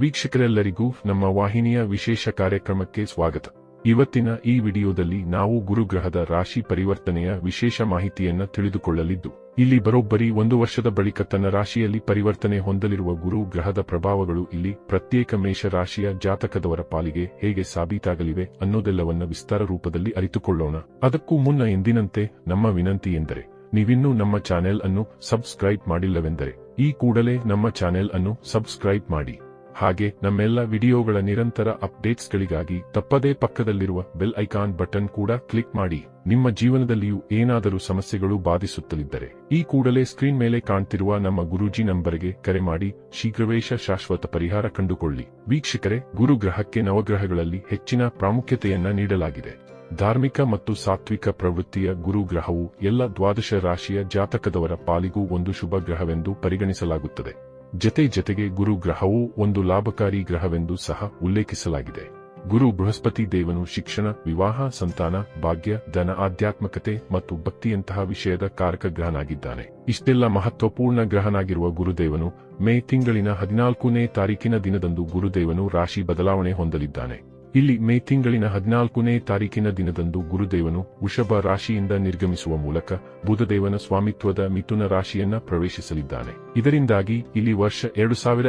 ವೀಕ್ಷಕರೆಲ್ಲರಿಗೂ ನಮ್ಮ ವಾಹಿನಿಯ ವಿಶೇಷ ಕಾರ್ಯಕ್ರಮಕ್ಕೆ ಸ್ವಾಗತ. ಇವತ್ತಿನ ಈ ವಿಡಿಯೋದಲ್ಲಿ ನಾವು ಗುರುಗ್ರಹದ ರಾಶಿ ಪರಿವರ್ತನೆಯ ವಿಶೇಷ ಮಾಹಿತಿಯನ್ನ ತಿಳಿದುಕೊಳ್ಳಲಿದ್ದು, ಇಲ್ಲಿ ಬರೋಬ್ಬರಿ ಒಂದು ವರ್ಷದ ಬಳಿಕ ತನ್ನ ರಾಶಿಯಲ್ಲಿ ಪರಿವರ್ತನೆ ಹೊಂದಲಿರುವ ಗುರು ಗ್ರಹದ ಪ್ರಭಾವಗಳು ಇಲ್ಲಿ ಪ್ರತ್ಯೇಕ ಮೇಷ ರಾಶಿಯ ಜಾತಕದವರ ಪಾಲಿಗೆ ಹೇಗೆ ಸಾಬೀತಾಗಲಿವೆ ಅನ್ನೋದೆಲ್ಲವನ್ನ ವಿಸ್ತಾರ ರೂಪದಲ್ಲಿ ಅರಿತುಕೊಳ್ಳೋಣ. ಅದಕ್ಕೂ ಮುನ್ನ ಎಂದಿನಂತೆ ನಮ್ಮ ವಿನಂತಿ ಎಂದರೆ, ನೀವಿನ್ನೂ ನಮ್ಮ ಚಾನೆಲ್ ಅನ್ನು ಸಬ್ಸ್ಕ್ರೈಬ್ ಮಾಡಿಲ್ಲವೆಂದರೆ, ಈ ಕೂಡಲೇ ನಮ್ಮ ಚಾನೆಲ್ ಅನ್ನು ಸಬ್ಸ್ಕ್ರೈಬ್ ಮಾಡಿ. ಹಾಗೆ ನಮ್ಮೆಲ್ಲ ವಿಡಿಯೋಗಳ ನಿರಂತರ ಅಪ್ಡೇಟ್ಸ್ಗಳಿಗಾಗಿ ತಪ್ಪದೇ ಪಕ್ಕದಲ್ಲಿರುವ ಬೆಲ್ ಐಕಾನ್ ಬಟನ್ ಕೂಡ ಕ್ಲಿಕ್ ಮಾಡಿ. ನಿಮ್ಮ ಜೀವನದಲ್ಲಿಯೂ ಏನಾದರೂ ಸಮಸ್ಯೆಗಳು ಬಾಧಿಸುತ್ತಲಿದ್ದರೆ ಈ ಕೂಡಲೇ ಸ್ಕ್ರೀನ್ ಮೇಲೆ ಕಾಣ್ತಿರುವ ನಮ್ಮ ಗುರೂಜಿ ನಂಬರ್ಗೆ ಕರೆ ಮಾಡಿ. ಶೀಘ್ರವೇಶ ಶಾಶ್ವತ ಪರಿಹಾರ ಕಂಡುಕೊಳ್ಳಿ. ವೀಕ್ಷಕರೇ, ಗುರುಗ್ರಹಕ್ಕೆ ನವಗ್ರಹಗಳಲ್ಲಿ ಹೆಚ್ಚಿನ ಪ್ರಾಮುಖ್ಯತೆಯನ್ನ ನೀಡಲಾಗಿದೆ. ಧಾರ್ಮಿಕ ಮತ್ತು ಸಾತ್ವಿಕ ಪ್ರವೃತ್ತಿಯ ಗುರುಗ್ರಹವು ಎಲ್ಲ ದ್ವಾದಶ ರಾಶಿಯ ಜಾತಕದವರ ಪಾಲಿಗೂ ಒಂದು ಶುಭ ಗ್ರಹವೆಂದು ಪರಿಗಣಿಸಲಾಗುತ್ತದೆ. ಜತೆ ಜತೆಗೆ ಗುರು ಗ್ರಹವು ಒಂದು ಲಾಭಕಾರಿ ಗ್ರಹವೆಂದು ಸಹ ಉಲ್ಲೇಖಿಸಲಾಗಿದೆ. ಗುರು ಬೃಹಸ್ಪತಿ ದೇವನು ಶಿಕ್ಷಣ, ವಿವಾಹ, ಸಂತಾನ, ಭಾಗ್ಯ, ಧನ, ಆಧ್ಯಾತ್ಮಕತೆ ಮತ್ತು ಭಕ್ತಿಯಂತಹ ವಿಷಯದ ಕಾರಕ ಗ್ರಹನಾಗಿದ್ದಾನೆ. ಇಷ್ಟೆಲ್ಲ ಮಹತ್ವಪೂರ್ಣ ಗ್ರಹನಾಗಿರುವ ಗುರುದೇವನು ಮೇ ತಿಂಗಳಿನ ಹದಿನಾಲ್ಕನೇ ತಾರೀಕಿನ ದಿನದಂದು ಗುರುದೇವನು ರಾಶಿ ಬದಲಾವಣೆ ಹೊಂದಲಿದ್ದಾನೆ. ಇಲ್ಲಿ ಮೇ ತಿಂಗಳಿನ ಹದಿನಾಲ್ಕನೇ ತಾರೀಕಿನ ದಿನದಂದು ಗುರುದೇವನು ವೃಷಭ ರಾಶಿಯಿಂದ ನಿರ್ಗಮಿಸುವ ಮೂಲಕ ಬುಧದೇವನ ಸ್ವಾಮಿತ್ವದ ಮಿಥುನ ರಾಶಿಯನ್ನ ಪ್ರವೇಶಿಸಲಿದ್ದಾನೆ. ಇದರಿಂದಾಗಿ ಇಲ್ಲಿ ವರ್ಷ ಎರಡು ಸಾವಿರ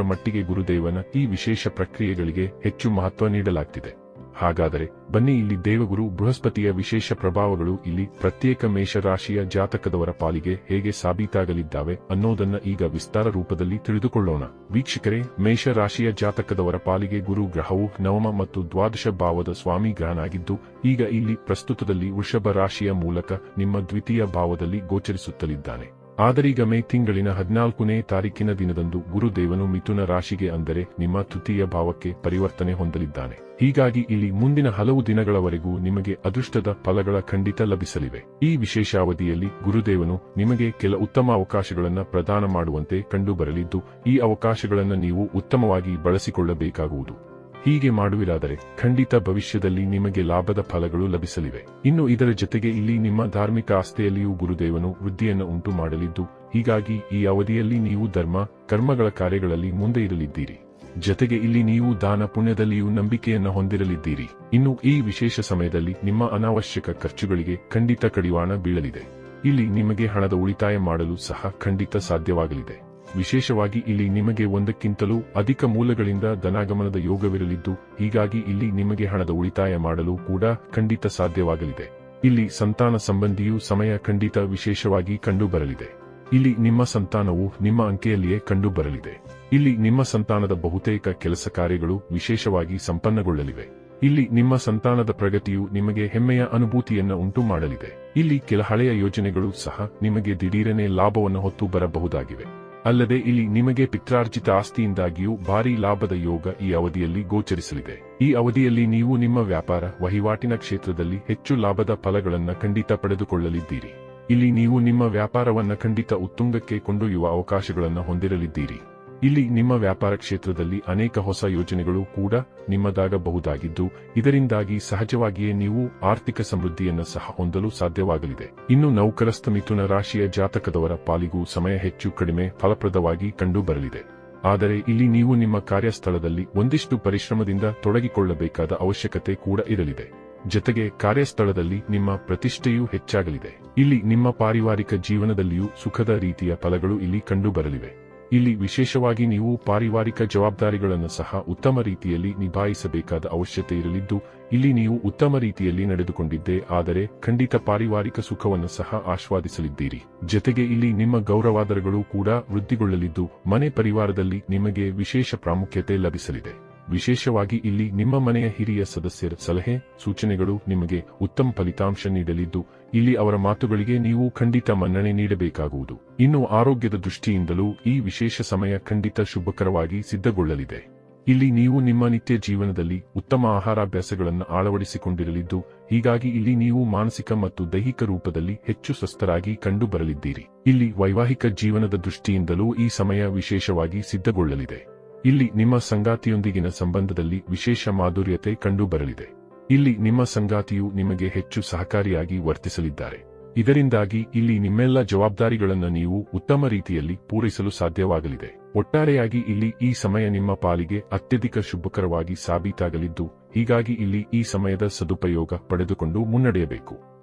ಮಟ್ಟಿಗೆ ಗುರುದೇವನ ಈ ವಿಶೇಷ ಪ್ರಕ್ರಿಯೆಗಳಿಗೆ ಹೆಚ್ಚು ಮಹತ್ವ ನೀಡಲಾಗ್ತಿದೆ. ಹಾಗಾದರೆ ಬನ್ನಿ ಇಲ್ಲಿ ದೇವಗುರು ಬೃಹಸ್ಪತಿಯ ವಿಶೇಷ ಪ್ರಭಾವಗಳು ಇಲ್ಲಿ ಪ್ರತ್ಯೇಕ ಮೇಷರಾಶಿಯ ಜಾತಕದವರ ಪಾಲಿಗೆ ಹೇಗೆ ಸಾಬೀತಾಗಲಿದ್ದಾವೆ ಅನ್ನೋದನ್ನ ಈಗ ವಿಸ್ತಾರ ರೂಪದಲ್ಲಿ ತಿಳಿದುಕೊಳ್ಳೋಣ. ವೀಕ್ಷಕರೇ, ಮೇಷರಾಶಿಯ ಜಾತಕದವರ ಪಾಲಿಗೆ ಗುರು ಗ್ರಹವು ನವಮ ಮತ್ತು ದ್ವಾದಶ ಭಾವದ ಸ್ವಾಮಿ ಗ್ರಹನಾಗಿದ್ದು, ಈಗ ಇಲ್ಲಿ ಪ್ರಸ್ತುತದಲ್ಲಿ ವೃಷಭ ರಾಶಿಯ ಮೂಲಕ ನಿಮ್ಮ ದ್ವಿತೀಯ ಭಾವದಲ್ಲಿ ಗೋಚರಿಸುತ್ತಲಿದ್ದಾನೆ. ಆದರೀಗ ಮೇ ತಿಂಗಳಿನ ಹದಿನಾಲ್ಕನೇ ತಾರೀಕಿನ ದಿನದಂದು ಗುರುದೇವನು ಮಿಥುನ ರಾಶಿಗೆ ಅಂದರೆ ನಿಮ್ಮ ತೃತೀಯ ಭಾವಕ್ಕೆ ಪರಿವರ್ತನೆ ಹೊಂದಲಿದ್ದಾನೆ. ಹೀಗಾಗಿ ಇಲ್ಲಿ ಮುಂದಿನ ಹಲವು ದಿನಗಳವರೆಗೂ ನಿಮಗೆ ಅದೃಷ್ಟದ ಫಲಗಳ ಖಂಡಿತ ಲಭಿಸಲಿವೆ. ಈ ವಿಶೇಷ ಅವಧಿಯಲ್ಲಿ ಗುರುದೇವನು ನಿಮಗೆ ಕೆಲ ಉತ್ತಮ ಅವಕಾಶಗಳನ್ನು ಪ್ರದಾನ ಮಾಡುವಂತೆ ಕಂಡುಬರಲಿದ್ದು, ಈ ಅವಕಾಶಗಳನ್ನು ನೀವು ಉತ್ತಮವಾಗಿ ಬಳಸಿಕೊಳ್ಳಬೇಕಾಗುವುದು. ಹೀಗೆ ಮಾಡುವಿರಾದರೆ ಖಂಡಿತ ಭವಿಷ್ಯದಲ್ಲಿ ನಿಮಗೆ ಲಾಭದ ಫಲಗಳು ಲಭಿಸಲಿವೆ. ಇನ್ನು ಇದರ ಜೊತೆಗೆ ಇಲ್ಲಿ ನಿಮ್ಮ ಧಾರ್ಮಿಕ ಆಸ್ತೆಯಲ್ಲಿಯೂ ಗುರುದೇವನು ವೃದ್ಧಿಯನ್ನು ಉಂಟು ಮಾಡಲಿದ್ದು, ಹೀಗಾಗಿ ಈ ಅವಧಿಯಲ್ಲಿ ನೀವು ಧರ್ಮ, ಕರ್ಮಗಳ ಕಾರ್ಯಗಳಲ್ಲಿ ಮುಂದೆ ಇರಲಿದ್ದೀರಿ. ಜೊತೆಗೆ ಇಲ್ಲಿ ನೀವು ದಾನ ಪುಣ್ಯದಲ್ಲಿಯೂ ನಂಬಿಕೆಯನ್ನು ಹೊಂದಿರಲಿದ್ದೀರಿ. ಇನ್ನು ಈ ವಿಶೇಷ ಸಮಯದಲ್ಲಿ ನಿಮ್ಮ ಅನಾವಶ್ಯಕ ಖರ್ಚುಗಳಿಗೆ ಖಂಡಿತ ಕಡಿವಾಣ ಬೀಳಲಿದೆ. ಇಲ್ಲಿ ನಿಮಗೆ ಹಣದ ಉಳಿತಾಯ ಮಾಡಲು ಸಹ ಖಂಡಿತ ಸಾಧ್ಯವಾಗಲಿದೆ. ವಿಶೇಷವಾಗಿ ಇಲ್ಲಿ ನಿಮಗೆ ಒಂದಕ್ಕಿಂತಲೂ ಅಧಿಕ ಮೂಲಗಳಿಂದ ಧನಾಗಮನದ ಯೋಗವಿರಲಿದ್ದು, ಹೀಗಾಗಿ ಇಲ್ಲಿ ನಿಮಗೆ ಹಣದ ಉಳಿತಾಯ ಮಾಡಲು ಕೂಡ ಖಂಡಿತ ಸಾಧ್ಯವಾಗಲಿದೆ. ಇಲ್ಲಿ ಸಂತಾನ ಸಂಬಂಧಿಯೂ ಸಮಯ ಖಂಡಿತ ವಿಶೇಷವಾಗಿ ಕಂಡುಬರಲಿದೆ. ಇಲ್ಲಿ ನಿಮ್ಮ ಸಂತಾನವು ನಿಮ್ಮ ಅಂಕೆಯಲ್ಲಿಯೇ ಕಂಡುಬರಲಿದೆ. ಇಲ್ಲಿ ನಿಮ್ಮ ಸಂತಾನದ ಬಹುತೇಕ ಕೆಲಸ ಕಾರ್ಯಗಳು ವಿಶೇಷವಾಗಿ ಸಂಪನ್ನಗೊಳ್ಳಲಿವೆ. ಇಲ್ಲಿ ನಿಮ್ಮ ಸಂತಾನದ ಪ್ರಗತಿಯು ನಿಮಗೆ ಹೆಮ್ಮೆಯ ಅನುಭೂತಿಯನ್ನ ಉಂಟು ಮಾಡಲಿದೆ ಇಲ್ಲಿ ಕೆಲ ಹಳೆಯ ಯೋಜನೆಗಳು ಸಹ ನಿಮಗೆ ದಿಢೀರನೆ ಲಾಭವನ್ನು ಹೊತ್ತು ಬರಬಹುದಾಗಿವೆ. ಅಲ್ಲದೆ ಇಲ್ಲಿ ನಿಮಗೆ ಪಿತ್ರಾರ್ಜಿತ ಆಸ್ತಿಯಿಂದಾಗಿಯೂ ಭಾರೀ ಲಾಭದ ಯೋಗ ಈ ಅವಧಿಯಲ್ಲಿ ಗೋಚರಿಸಲಿದೆ. ಈ ಅವಧಿಯಲ್ಲಿ ನೀವು ನಿಮ್ಮ ವ್ಯಾಪಾರ, ವಹಿವಾಟಿನ ಕ್ಷೇತ್ರದಲ್ಲಿ ಹೆಚ್ಚು ಲಾಭದ ಫಲಗಳನ್ನು ಖಂಡಿತ ಪಡೆದುಕೊಳ್ಳಲಿದ್ದೀರಿ. ಇಲ್ಲಿ ನೀವು ನಿಮ್ಮ ವ್ಯಾಪಾರವನ್ನು ಖಂಡಿತ ಉತ್ತುಂಗಕ್ಕೆ ಕೊಂಡೊಯ್ಯುವ ಅವಕಾಶಗಳನ್ನು ಹೊಂದಿರಲಿದ್ದೀರಿ. ಇಲ್ಲಿ ನಿಮ್ಮ ವ್ಯಾಪಾರ ಕ್ಷೇತ್ರದಲ್ಲಿ ಅನೇಕ ಹೊಸ ಯೋಜನೆಗಳು ಕೂಡ ನಿಮ್ಮದಾಗಬಹುದಾಗಿದ್ದು, ಇದರಿಂದಾಗಿ ಸಹಜವಾಗಿಯೇ ನೀವು ಆರ್ಥಿಕ ಸಮೃದ್ಧಿಯನ್ನು ಸಹ ಹೊಂದಲು ಸಾಧ್ಯವಾಗಲಿದೆ. ಇನ್ನು ನೌಕರಸ್ಥ ಮಿಥುನ ರಾಶಿಯ ಜಾತಕದವರ ಪಾಲಿಗೂ ಸಮಯ ಹೆಚ್ಚು ಕಡಿಮೆ ಫಲಪ್ರದವಾಗಿ ಕಂಡುಬರಲಿದೆ. ಆದರೆ ಇಲ್ಲಿ ನೀವು ನಿಮ್ಮ ಕಾರ್ಯಸ್ಥಳದಲ್ಲಿ ಒಂದಿಷ್ಟು ಪರಿಶ್ರಮದಿಂದ ತೊಡಗಿಕೊಳ್ಳಬೇಕಾದ ಅವಶ್ಯಕತೆ ಕೂಡ ಇರಲಿದೆ. ಜತೆಗೆ ಕಾರ್ಯಸ್ಥಳದಲ್ಲಿ ನಿಮ್ಮ ಪ್ರತಿಷ್ಠೆಯೂ ಹೆಚ್ಚಾಗಲಿದೆ. ಇಲ್ಲಿ ನಿಮ್ಮ ಪಾರಿವಾರಿಕ ಜೀವನದಲ್ಲಿಯೂ ಸುಖದ ರೀತಿಯ ಫಲಗಳು ಇಲ್ಲಿ ಕಂಡುಬರಲಿವೆ. ಇಲ್ಲಿ ವಿಶೇಷವಾಗಿ ನೀವು ಪಾರಿವಾರಿಕ ಜವಾಬ್ದಾರಿಗಳನ್ನು ಸಹ ಉತ್ತಮ ರೀತಿಯಲ್ಲಿ ನಿಭಾಯಿಸಬೇಕಾದ ಅವಶ್ಯಕತೆ ಇರಲಿದ್ದು, ಇಲ್ಲಿ ನೀವು ಉತ್ತಮ ರೀತಿಯಲ್ಲಿ ನಡೆದುಕೊಂಡಿದ್ದೇ, ಆದರೆ ಖಂಡಿತ ಪಾರಿವಾರಿಕ ಸುಖವನ್ನು ಸಹ ಆಸ್ವಾದಿಸಲಿದ್ದೀರಿ ಜತೆಗೆ ಇಲ್ಲಿ ನಿಮ್ಮ ಗೌರವಾದರಗಳು ಕೂಡ ವೃದ್ಧಿಗೊಳ್ಳಲಿದ್ದು, ಮನೆ ಪರಿವಾರದಲ್ಲಿ ನಿಮಗೆ ವಿಶೇಷ ಪ್ರಾಮುಖ್ಯತೆ ಲಭಿಸಲಿದೆ. ವಿಶೇಷವಾಗಿ ಇಲ್ಲಿ ನಿಮ್ಮ ಮನೆಯ ಹಿರಿಯ ಸದಸ್ಯರ ಸಲಹೆ, ಸೂಚನೆಗಳು ನಿಮಗೆ ಉತ್ತಮ ಫಲಿತಾಂಶ ನೀಡಲಿದ್ದು, ಇಲ್ಲಿ ಅವರ ಮಾತುಗಳಿಗೆ ನೀವು ಖಂಡಿತ ಮನ್ನಣೆ ನೀಡಬೇಕಾಗುವುದು. ಇನ್ನು ಆರೋಗ್ಯದ ದೃಷ್ಟಿಯಿಂದಲೂ ಈ ವಿಶೇಷ ಸಮಯ ಖಂಡಿತ ಶುಭಕರವಾಗಿ ಸಿದ್ಧಗೊಳ್ಳಲಿದೆ. ಇಲ್ಲಿ ನೀವು ನಿಮ್ಮ ನಿತ್ಯ ಜೀವನದಲ್ಲಿ ಉತ್ತಮ ಆಹಾರಾಭ್ಯಾಸಗಳನ್ನು ಅಳವಡಿಸಿಕೊಂಡಿರಲಿದ್ದು, ಹೀಗಾಗಿ ಇಲ್ಲಿ ನೀವು ಮಾನಸಿಕ ಮತ್ತು ದೈಹಿಕ ರೂಪದಲ್ಲಿ ಹೆಚ್ಚು ಸ್ವಸ್ಥರಾಗಿ ಕಂಡುಬರಲಿದ್ದೀರಿ. ಇಲ್ಲಿ ವೈವಾಹಿಕ ಜೀವನದ ದೃಷ್ಟಿಯಿಂದಲೂ ಈ ಸಮಯ ವಿಶೇಷವಾಗಿ ಸಿದ್ಧಗೊಳ್ಳಲಿದೆ. ಇಲ್ಲಿ ನಿಮ್ಮ ಸಂಗಾತಿಯೊಂದಿಗಿನ ಸಂಬಂಧದಲ್ಲಿ ವಿಶೇಷ ಮಾಧುರ್ಯತೆ ಕಂಡುಬರಲಿದೆ. ಇಲ್ಲಿ ನಿಮ್ಮ ಸಂಗಾತಿಯು ನಿಮಗೆ ಹೆಚ್ಚು ಸಹಕಾರಿಯಾಗಿ ವರ್ತಿಸಲಿದ್ದಾರೆ. ಇದರಿಂದಾಗಿ ಇಲ್ಲಿ ನಿಮ್ಮೆಲ್ಲ ಜವಾಬ್ದಾರಿಗಳನ್ನು ನೀವು ಉತ್ತಮ ರೀತಿಯಲ್ಲಿ ಪೂರೈಸಲು ಸಾಧ್ಯವಾಗಲಿದೆ. ಒಟ್ಟಾರೆಯಾಗಿ ಇಲ್ಲಿ ಈ ಸಮಯ ನಿಮ್ಮ ಪಾಲಿಗೆ ಅತ್ಯಧಿಕ ಶುಭಕರವಾಗಿ ಸಾಬೀತಾಗಲಿದ್ದು, ಹೀಗಾಗಿ ಇಲ್ಲಿ ಈ ಸಮಯದ ಸದುಪಯೋಗ ಪಡೆದುಕೊಂಡು ಮುನ್ನಡೆಯಬೇಕು.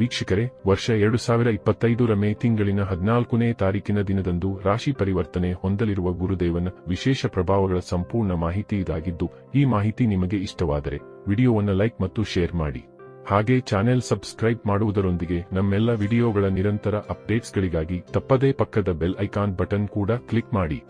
ವೀಕ್ಷಕರೇ, ವರ್ಷ ಎರಡು ಸಾವಿರ ಇಪ್ಪತ್ತೈದರ ಮೇ ತಿಂಗಳಿನ ಹದಿನಾಲ್ಕನೇ ತಾರೀಕಿನ ದಿನದಂದು ರಾಶಿ ಪರಿವರ್ತನೆ ಹೊಂದಲಿರುವ ಗುರುದೇವನ ವಿಶೇಷ ಪ್ರಭಾವಗಳ ಸಂಪೂರ್ಣ ಮಾಹಿತಿ ಇದಾಗಿದ್ದು, ಈ ಮಾಹಿತಿ ನಿಮಗೆ ಇಷ್ಟವಾದರೆ ವಿಡಿಯೋವನ್ನು ಲೈಕ್ ಮತ್ತು ಶೇರ್ ಮಾಡಿ. ಹಾಗೆ ಚಾನೆಲ್ ಸಬ್ಸ್ಕ್ರೈಬ್ ಮಾಡುವುದರೊಂದಿಗೆ ನಮ್ಮೆಲ್ಲ ವಿಡಿಯೋಗಳ ನಿರಂತರ ಅಪ್ಡೇಟ್ಸ್ಗಳಿಗಾಗಿ ತಪ್ಪದೇ ಪಕ್ಕದ ಬೆಲ್ ಐಕಾನ್ ಬಟನ್ ಕೂಡ ಕ್ಲಿಕ್ ಮಾಡಿ.